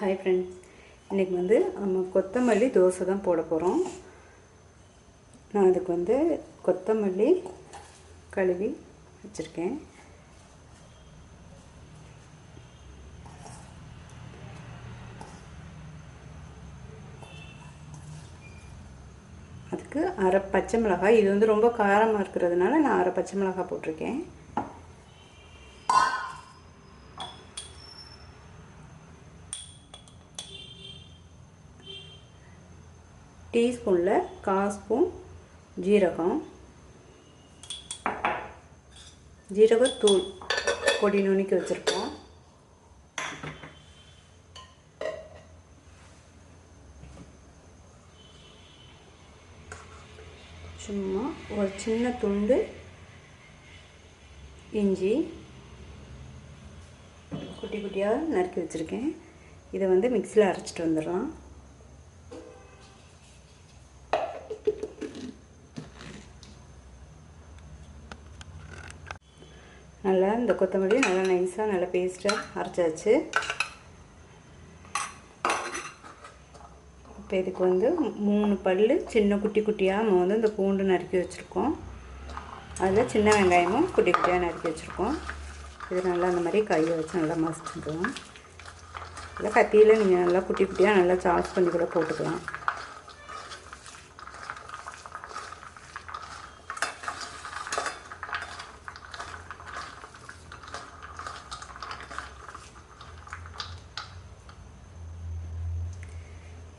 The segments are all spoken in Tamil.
ஹாய் ஃப்ரெண்ட்ஸ் இன்றைக்கி வந்து நம்ம கொத்தமல்லி தோசை தான் போட போகிறோம் நான் அதுக்கு வந்து கொத்தமல்லி கழுவி வச்சுருக்கேன். அதுக்கு அரை பச்சை மிளகாய். இது வந்து ரொம்ப காரமாக இருக்கிறதுனால நான் அரை பச்சை மிளகாய் போட்டிருக்கேன். டீஸ்பூனில் கால் ஸ்பூன் ஜீரகம் ஜீரகத்தூள் பொடி நுணுக்கி வச்சுருக்கோம். சும்மா ஒரு சின்ன துண்டு இஞ்சி குட்டி குட்டியாக நறுக்கி வச்சுருக்கேன். இதை வந்து மிக்சியில் அரைச்சிட்டு வந்துடலாம். நல்லா இந்த கொத்தமல்லி நல்லா நைஸாக நல்லா பேஸ்ட்டாக அரைச்சாச்சு. இப்போ இதுக்கு வந்து மூணு பல் சின்ன குட்டி குட்டியாக நம்ம வந்து இந்த பூண்டு நறுக்கி வச்சுருக்கோம். அதில் சின்ன வெங்காயமும் குட்டி குட்டியாக நறுக்கி வச்சுருக்கோம். இது நல்லா அந்த மாதிரி கையை வச்சு நல்லா மசிச்சுக்கலாம் இல்லை கத்தியில் நீங்கள் நல்லா குட்டி குட்டியாக நல்லா சாஸ் பண்ணி கூட போட்டுக்கலாம்.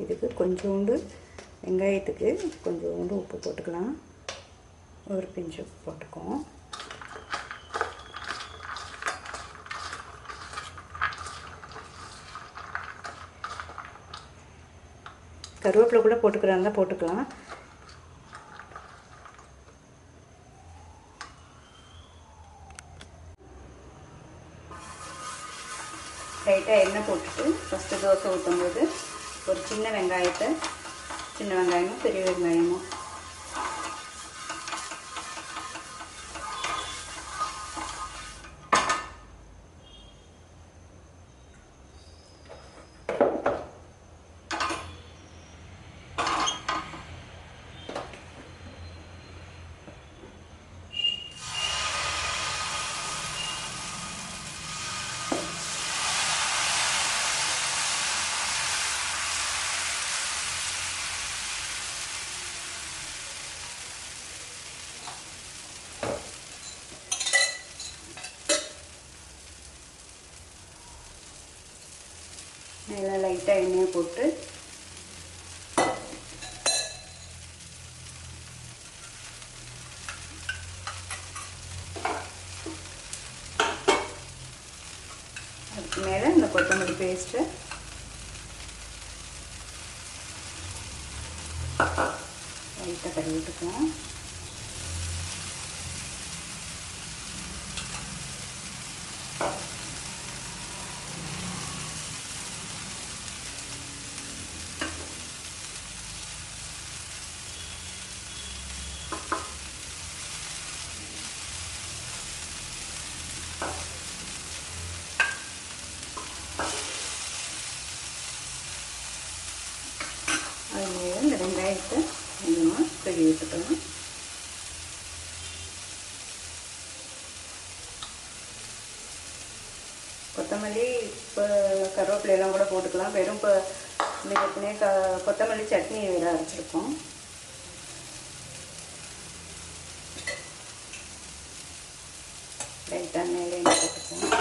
இதுக்கு கொஞ்சோண்டு வெங்காயத்துக்கு கொஞ்சோண்டு உப்பு போட்டுக்கலாம். ஒரு பிஞ்சு உப்பு போட்டுக்குவோம். கருவேப்பிலை கூட போட்டுக்கிறாங்க போட்டுக்கலாம். லைட்டாக எண்ணெய் போட்டுட்டு ஃபஸ்ட்டு தோசை ஊற்றும் போது ஒரு சின்ன வெங்காயத்தை சின்ன வெங்காயமும் பெரிய வெங்காயமும் நல்லா லைட்டாக எண்ணெயை போட்டு அதுக்கு மேலே இந்த கொத்தமல்லி பேஸ்ட்டு லைட்டாக கறி விட்டுக்குவோம் அது மேலே இந்த வெங்காயத்தை கொஞ்சமாக கொத்தமல்லி இப்போ கருவேப்பிலையெல்லாம் கூட போட்டுக்கலாம். வெறும் இப்போ ஏற்கனவே க கொத்தமல்லி சட்னி வேறு அரைச்சிருக்கோம். லைட்டாக மேலே போட்டுக்குவோம்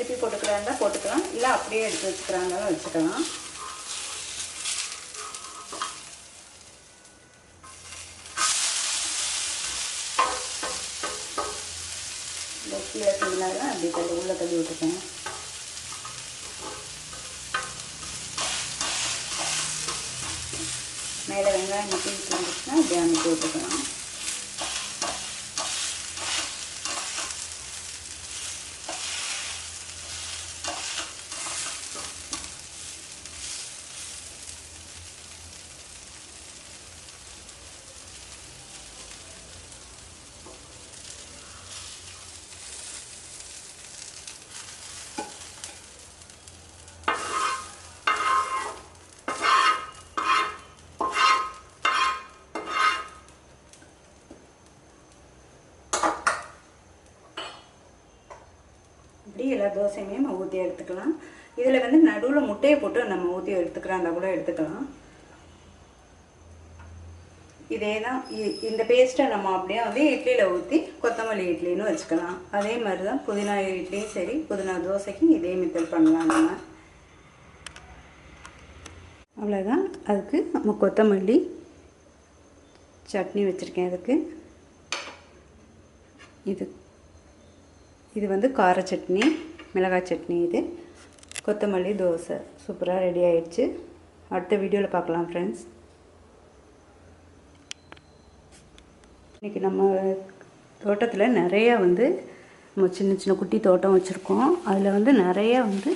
திருப்பி போட்டுக்கிறாங்க போட்டுக்கலாம். இல்லை அப்படியே எடுத்து வச்சுக்கிறாங்களும் வச்சுக்கலாம். கீழே செஞ்சினாலும் அப்படி தள்ளி உள்ளே தள்ளி விட்டுருக்கேன். மேலே வெங்காயம் மட்டும் வந்துச்சுன்னா அப்படி அனுப்பி விட்டுக்கலாம். தோசையுமே நம்ம ஊற்றி எடுத்துக்கலாம். இதில் வந்து நடுவில் முட்டையை போட்டு நம்ம ஊற்றி எடுத்துக்கிறாண்டா கூட எடுத்துக்கலாம். இதே தான் இ- இந்த பேஸ்ட்டை நம்ம அப்படியே வந்து இட்லியில் ஊற்றி கொத்தமல்லி இட்லின்னு வச்சுக்கலாம். அதே மாதிரி தான் புதினா இட்லியும் சரி புதினா தோசைக்கும் இதே மெத்தட் பண்ணலாம் நம்ம. அவ்வளோதான் அதுக்கு நம்ம கொத்தமல்லி சட்னி வச்சுருக்கேன் அதுக்கு. இது இது வந்து கார சட்னி. மிளகாய் சட்னி இது. கொத்தமல்லி தோசை. சூப்பராக ரெடி ஆயிடுச்சு. அடுத்த வீடியோவில் பார்க்கலாம் ஃப்ரெண்ட்ஸ் இன்றைக்கி நம்ம தோட்டத்தில் நிறையா வந்து நம்ம சின்ன சின்ன குட்டி தோட்டம் வச்சுருக்கோம். அதில் வந்து நிறைய வந்து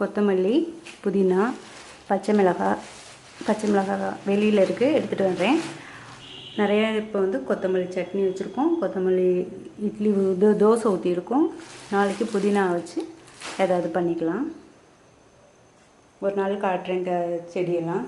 கொத்தமல்லி புதினா பச்சை மிளகாய் பச்சை மிளகாய் வெளியில் இருக்குது எடுத்துகிட்டு வர்றேன். நிறையா இப்போ வந்து கொத்தமல்லி சட்னி வச்சுருக்கோம். கொத்தமல்லி இட்லி தோ தோசை ஊற்றிருக்கோம் நாளைக்கு புதினா வச்சு ஏதாவது பண்ணிக்கலாம். ஒரு நாள் காட்டுறேங்க செடியெல்லாம்.